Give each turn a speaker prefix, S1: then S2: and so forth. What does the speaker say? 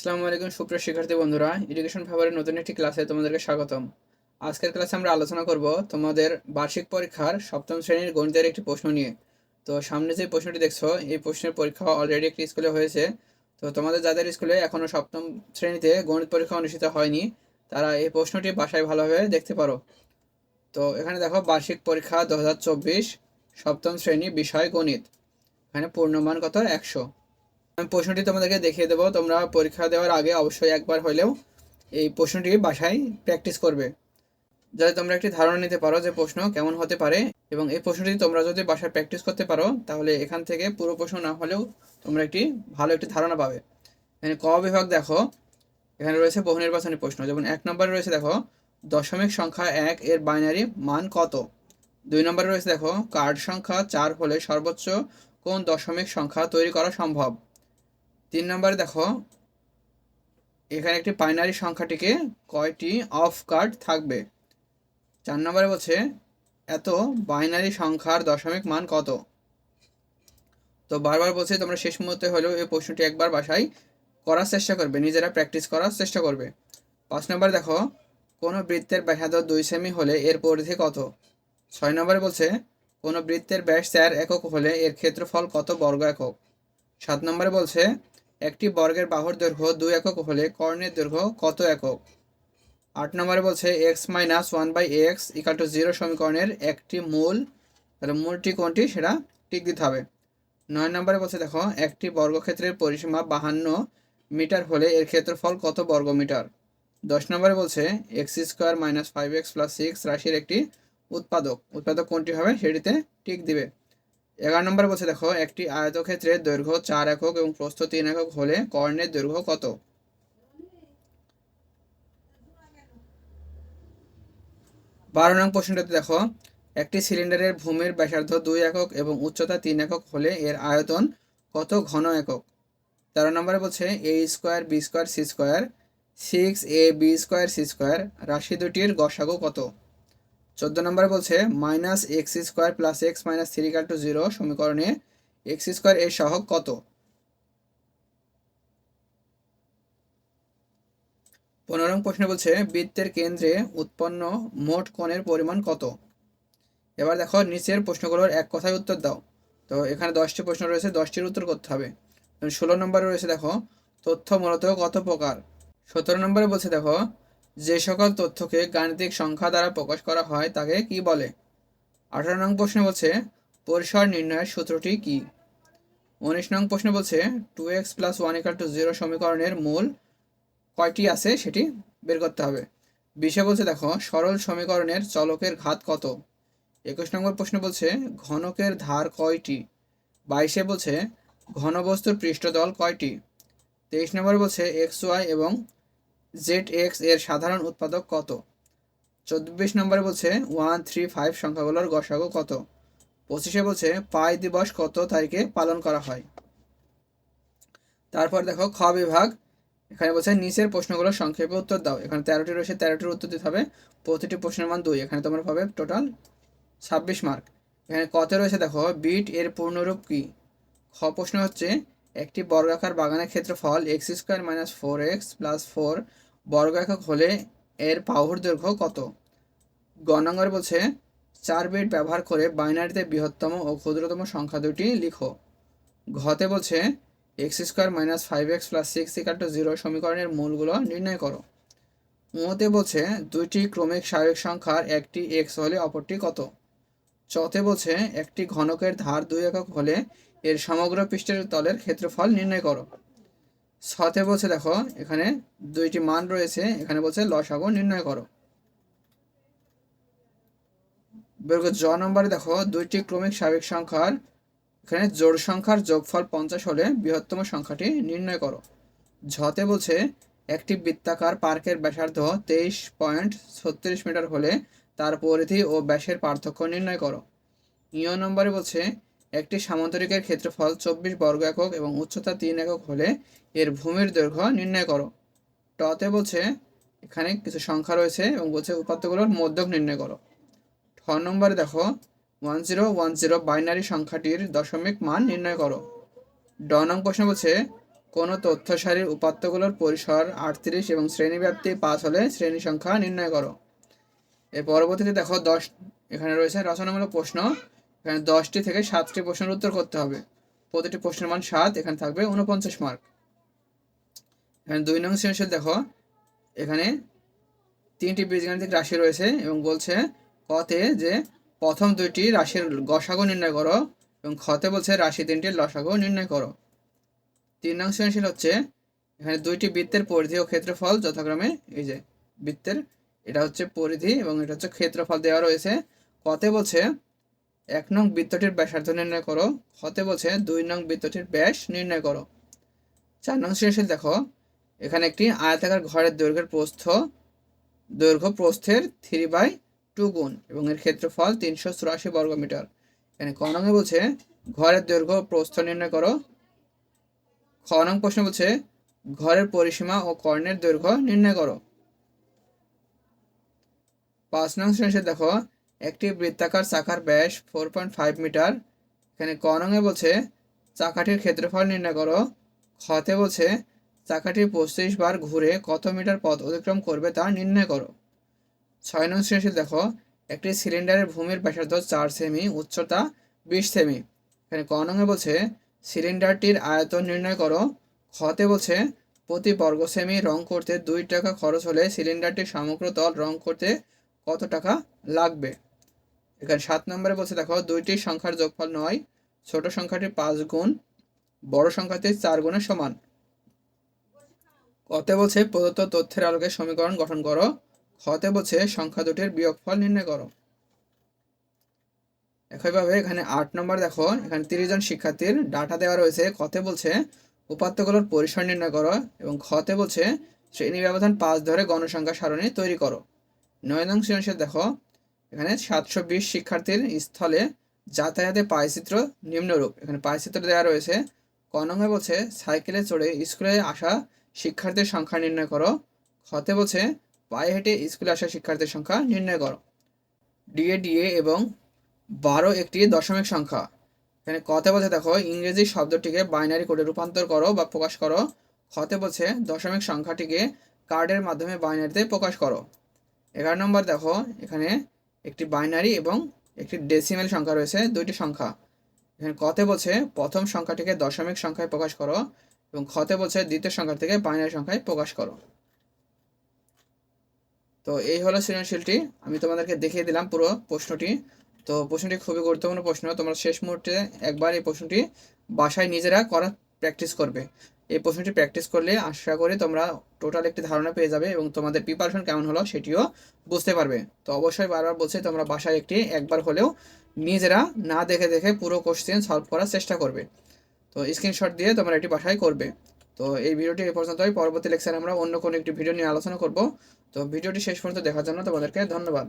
S1: আসসালামু আলাইকুম সুপ্রিয় শিক্ষার্থী বন্ধুরা এডুকেশন ফেভারের নতুন একটি ক্লাসে তোমাদেরকে স্বাগতম। আজকের ক্লাসে আমরা আলোচনা করব তোমাদের বার্ষিক পরীক্ষার সপ্তম শ্রেণির গণিতের একটি প্রশ্ন নিয়ে। তো সামনে যে প্রশ্নটি দেখছ, এই প্রশ্নের পরীক্ষা অলরেডি একটি স্কুলে হয়েছে। তো তোমাদের যাদের স্কুলে এখনও সপ্তম শ্রেণীতে গণিত পরীক্ষা অনুষ্ঠিত হয়নি, তারা এই প্রশ্নটি বাসায় ভালোভাবে দেখতে পারো। তো এখানে দেখো, বার্ষিক পরীক্ষা দু হাজার চব্বিশ, সপ্তম শ্রেণি বিষয় গণিত। এখানে পূর্ণমান কত? একশো। প্রশ্নটি তোমাদেরকে দেখিয়ে দেবো। তোমরা পরীক্ষা দেওয়ার আগে অবশ্যই একবার হলেও এই প্রশ্নটি বাসায় প্র্যাকটিস করবে। যাতে তোমরা একটি ধারণা নিতে পারো যে প্রশ্ন কেমন হতে পারে এবং এই প্রশ্নটি তোমরা যদি বাসায় প্র্যাকটিস করতে পারো, তাহলে এখান থেকে পুরো প্রশ্ন না হলেও তোমরা একটি ভালো একটি ধারণা পাবে। এখানে ক বিভাগ দেখো। এখানে রয়েছে বহু নির্বাচনী প্রশ্ন। যেমন এক নম্বরে রয়েছে দেখো, দশমিক সংখ্যা এক এর বাইনারি মান কত? দুই নম্বরে রয়েছে দেখো, কার্ড সংখ্যা চার হলে সর্বোচ্চ কোন দশমিক সংখ্যা তৈরি করা সম্ভব? তিন নম্বরে দেখো, এখানে একটি বাইনারি সংখ্যাটিকে কয়টি অফ কার্ড থাকবে? চার নম্বরে বলছে, এত বাইনারি সংখ্যার দশমিক মান কত? তো বারবার বলছে, তোমরা শেষ মুহূর্তে হলেও এই প্রশ্নটি একবার বাসায় করার চেষ্টা করবে, নিজেরা প্র্যাকটিস করার চেষ্টা করবে। পাঁচ নম্বরে দেখো, কোনো বৃত্তের ব্যাসার্ধ দুই সেমি হলে এর পরিধি কত? ছয় নম্বরে বলছে, কোনো বৃত্তের ব্যাস চার একক হলে এর ক্ষেত্রফল কত বর্গ একক? সাত নম্বরে বলছে একটি বর্গের বাহুর দৈর্ঘ্য দুই একক হলে কর্ণের দৈর্ঘ্য কত একক? আট নম্বরে বলছে x minus one by x equal to zero সমীকরণের একটি মূল, তাহলে মূলটি কোনটি? সেটা টিক দিতে হবে। নয় নম্বরে বলছে দেখো, একটি বর্গক্ষেত্রের পরিসীমা বাহান্ন মিটার হলে এর ক্ষেত্রফল কত বর্গ মিটার দশ নম্বরে বলছে x square minus five x plus six রাশির একটি উৎপাদক। উৎপাদক কোনটি হবে? সেটিতে টিক দিবে। এগারো নম্বর বলছে, দেখো, একটি আয়তক্ষেত্রের দৈর্ঘ্য চার একক এবং প্রস্থ তিন একক হলে কর্ণের দৈর্ঘ্য কত? বারো নং প্রশ্নটাতে দেখো, একটি সিলিন্ডারের ভূমির ব্যাসার্ধ দুই একক এবং উচ্চতা তিন একক হলে এর আয়তন কত ঘন একক? তেরো নম্বরে বলছে, A square, B square, C square, six A B square, C square, রাশি দুটির গসাগু কত? চোদ্দ নম্বরে বলছে minus x square plus x minus three equal to zero সমীকরণে এক্স স্কোয়ার এর সহগ কত? পনেরো প্রশ্ন বলছে, বৃত্তের কেন্দ্রে উৎপন্ন মোট কোণের পরিমাণ কত? এবার দেখো, নিচের প্রশ্নগুলোর এক কথায় উত্তর দাও। তো এখানে দশটি প্রশ্ন রয়েছে, দশটির উত্তর করতে হবে। ষোলো নম্বরে রয়েছে দেখো, তথ্য মূলত কত প্রকার? সতেরো নম্বরে বলছে দেখো যে সকল তথ্যকে গাণিতিক সংখ্যা দ্বারা প্রকাশ করা হয়, তাকে কি বলে? আঠারো নং প্রশ্ন বলছে, পরিসর নির্ণয়ের সূত্রটি কি? উনিশ নং প্রশ্ন বলছে two x plus one equal to zero সমীকরণের মূল কয়টি আছে সেটি বের করতে হবে। বিশে বলছে, দেখো, সরল সমীকরণের চলকের ঘাত কত? একুশ নম্বর প্রশ্ন বলছে, ঘনকের ধার কয়টি? বাইশে বলছে, ঘনবস্তুর পৃষ্ঠতল কয়টি? তেইশ নম্বর বলছে এক্স ওয়াই এবং জেড এক্সের সাধারণ উৎপাদক কত? চব্বিশ নম্বরে বলছে ওয়ান থ্রি ফাইভ সংখ্যাগুলোর গসাগু কত? পঁচিশে বলছে পাই দিবস কত তারিখে পালন করা হয়? তারপর দেখো খ বিভাগ, এখানে বলছে নিচের প্রশ্নগুলোর সংক্ষেপে উত্তর দাও। এখানে তেরোটি রয়েছে, তেরোটির উত্তর দিতে হবে। প্রতিটি প্রশ্নের মান দুই, এখানে তোমরা পাবে টোটাল ছাব্বিশ মার্ক এখানে কত রয়েছে দেখো বিট এর পূর্ণরূপ কি? খ প্রশ্ন হচ্ছে একটি বর্গাকার বাগানের ক্ষেত্রফল x square minus four x plus four বর্গ একক হলে এর বাহুর দৈর্ঘ্য কত? গণাঙ্গর বলছে, চার বিট ব্যবহার করে বাইনারিতে বৃহত্তম ও ক্ষুদ্রতম সংখ্যা দুটি লিখো। ঘতে বলছে x square minus five x plus six equal to zero সমীকরণের মূলগুলো নির্ণয় করো। মতে বলছে, দুইটি ক্রমিক স্বাভাবিক সংখ্যার একটি এক্স হলে অপরটি কত? চতে বলছে, একটি ঘনকের ধার দুই একক হলে এর সমগ্র পৃষ্ঠের তলের ক্ষেত্রফল নির্ণয় করো। ছতে বলছে দেখো, এখানে দুইটি মান রয়েছে, এখানে বলছে লসাগু নির্ণয় করো। জ নম্বরে দেখো, দুইটি ক্রমিক সাবেক সংখ্যার, এখানে জোড় সংখ্যার যোগফল পঞ্চাশ হলে বৃহত্তম সংখ্যাটি নির্ণয় করো। ঝতে বলছে, একটি বৃত্তাকার পার্কের ব্যাসার্ধ তেইশ পয়েন্ট ছত্রিশ মিটার হলে তার পরিধি ও ব্যাসের পার্থক্য নির্ণয় করো। ইয় নম্বরে বলছে একটি সামান্তরিকের ক্ষেত্রফল চব্বিশ বর্গ একক এবং উচ্চতা তিন একক হলে এর ভূমির দৈর্ঘ্য নির্ণয় করো। টতে বলছে, এখানে কিছু সংখ্যা রয়েছে এবং বলছে উপাত্তগুলোর মধ্যক নির্ণয় করো। ঠ নম্বরে দেখো, one zero one zero binary সংখ্যাটির দশমিক মান নির্ণয় করো। ড নং প্রশ্ন বলছে, কোনো তথ্য সারির উপাত্তগুলোর পরিসর আটত্রিশ এবং শ্রেণীব্যাপ্তি পাঁচ হলে শ্রেণি সংখ্যা নির্ণয় করো। এর পরবর্তীতে দেখো দশ, এখানে রয়েছে রচনামূলক প্রশ্ন এখানে দশটি থেকে সাতটি প্রশ্নের উত্তর করতে হবে। প্রতিটি প্রশ্নের মান সাত, এখানে থাকবে উনপঞ্চাশ মার্ক। এখানে দুই নং শ্রেণির দেখো, এখানে তিনটি বীজগাণিতিক রাশি রয়েছে এবং বলছে কতে যে প্রথম দুইটি রাশির গসাগু নির্ণয় করো এবং খতে বলছে রাশি তিনটির লসাগু নির্ণয় করো। তিন নং সৃজনশীল হচ্ছে, এখানে দুইটি বৃত্তের পরিধি ও ক্ষেত্রফল যথাক্রমে, এই যে বৃত্তের, এটা হচ্ছে পরিধি এবং এটা হচ্ছে ক্ষেত্রফল দেওয়া রয়েছে। কতে বলছে এক নং বৃত্তটির ব্যাসার্ধ নির্ণয় করো। হতে বলছে দুই নং বৃত্তটির ব্যাস নির্ণয় করো। চার নং সৃজনশীল দেখো, এখানে একটি আয়তাকার ঘরের দৈর্ঘ্যের প্রস্থ, দৈর্ঘ্য প্রস্থের থ্রি বাই টু গুণ এবং এর ক্ষেত্রফল তিনশো চুরাশি বর্গমিটার। এখানে ক নঙে বলছে, ঘরের দৈর্ঘ্য প্রস্থ নির্ণয় করো। খ নং প্রশ্ন বলছে, ঘরের পরিসীমা ও কর্ণের দৈর্ঘ্য নির্ণয় করো। পাঁচ নং শ্রেণীতে দেখো একটি বৃত্তাকার চাকার ব্যাস ফোর পয়েন্ট ফাইভ মিটার। এখানে ক নঙে বলছে, চাকাটির ক্ষেত্রফল নির্ণয় করো। খতে বলছে, চাকাটি পঁচিশ বার ঘুরে কত মিটার পথ অতিক্রম করবে তা নির্ণয় করো। ছয় নং শ্রেণি দেখো, একটি সিলিন্ডারের ভূমির ব্যাসার্ধ চার সেমি, উচ্চতা বিশ সেমি। এখানে ক নঙে বলছে, সিলিন্ডারটির আয়তন নির্ণয় করো। খতে বলছে, প্রতি বর্গ সেমি রং করতে দুই টাকা খরচ হলে সিলিন্ডারটির সমগ্র তল রং করতে কত টাকা লাগবে? এখানে সাত নম্বরে বলছে, দেখো, দুইটি সংখ্যার যোগফল নয়, ছোট সংখ্যাটি পাঁচ গুণ, বড় সংখ্যাটি চার গুণের সমান। কতে বলছে, প্রদত্ত তথ্যের আলোকে সমীকরণ গঠন করো। খতে বলছে, সংখ্যা দুটির বিয়োগফল নির্ণয় করো। একইভাবে এখানে আট নম্বর দেখো, এখানে তিরিশ জন শিক্ষার্থীর ডাটা দেওয়া রয়েছে। কতে বলছে, উপাত্তগুলোর পরিসর নির্ণয় করো এবং খতে বলছে, শ্রেণি ব্যবধান পাঁচ ধরে গণসংখ্যা সারণী তৈরি করো। নয় নং সৃজনশীল দেখো এখানে সাতশো বিশ শিক্ষার্থীর স্থলে যাতায়াতে পায়চিত্র নিম্নরূপ। এখানে পায়চিত্র দেওয়া রয়েছে ক নঙ্গে বলছে, সাইকেলে চড়ে স্কুলে আসা শিক্ষার্থীর সংখ্যা নির্ণয় করো। খতে বলছে, পায়ে হেঁটে স্কুলে আসা শিক্ষার্থীর সংখ্যা নির্ণয় করো। ডিএ ডিএ এবং বারো একটি দশমিক সংখ্যা। এখানে কতে বলছে, দেখো, ইংরেজি শব্দটিকে বাইনারি কোডে রূপান্তর করো বা প্রকাশ করো। খতে বলছে, দশমিক সংখ্যাটিকে কার্ডের মাধ্যমে বাইনারিতে প্রকাশ করো। এগারো নম্বর, দেখো, এখানে একটি বাইনারি এবং একটি ডেসিমেল সংখ্যা রয়েছে, দুইটি সংখ্যা। এখানে কতে বলছে, প্রথম সংখ্যাটিকে দশমিক সংখ্যায় প্রকাশ করো এবং খতে বলছে, দ্বিতীয় সংখ্যা থেকে বাইনারি সংখ্যায় প্রকাশ করো। তো এই হলো সৃজনশীলটি। আমি তোমাদেরকে দেখিয়ে দিলাম পুরো প্রশ্নটি। তো প্রশ্নটি খুবই গুরুত্বপূর্ণ প্রশ্ন। তোমরা শেষ মুহূর্তে একবার এই প্রশ্নটি বাসায় নিজেরা করার প্র্যাকটিস করবে। এই প্রশ্নটি প্র্যাকটিস করলে আশা করি তোমরা টোটাল একটি ধারণা পেয়ে যাবে এবং তোমাদের প্রিপারেশন কেমন হলো সেটিও বুঝতে পারবে। তো অবশ্যই বারবার বলছি, তোমরা বাসায় একটি একবার হলেও নিজেরা না দেখে দেখে পুরো কোশ্চেন সলভ করার চেষ্টা করবে। তো স্ক্রিনশট দিয়ে তোমরা এটি বাসায় করবে। তো এই ভিডিওটি এই পর্যন্তই। পরবর্তী লেকচারে আমরা অন্য কোনো একটি ভিডিও নিয়ে আলোচনা করব। তো ভিডিওটি শেষ পর্যন্ত দেখার জন্য তোমাদেরকে ধন্যবাদ।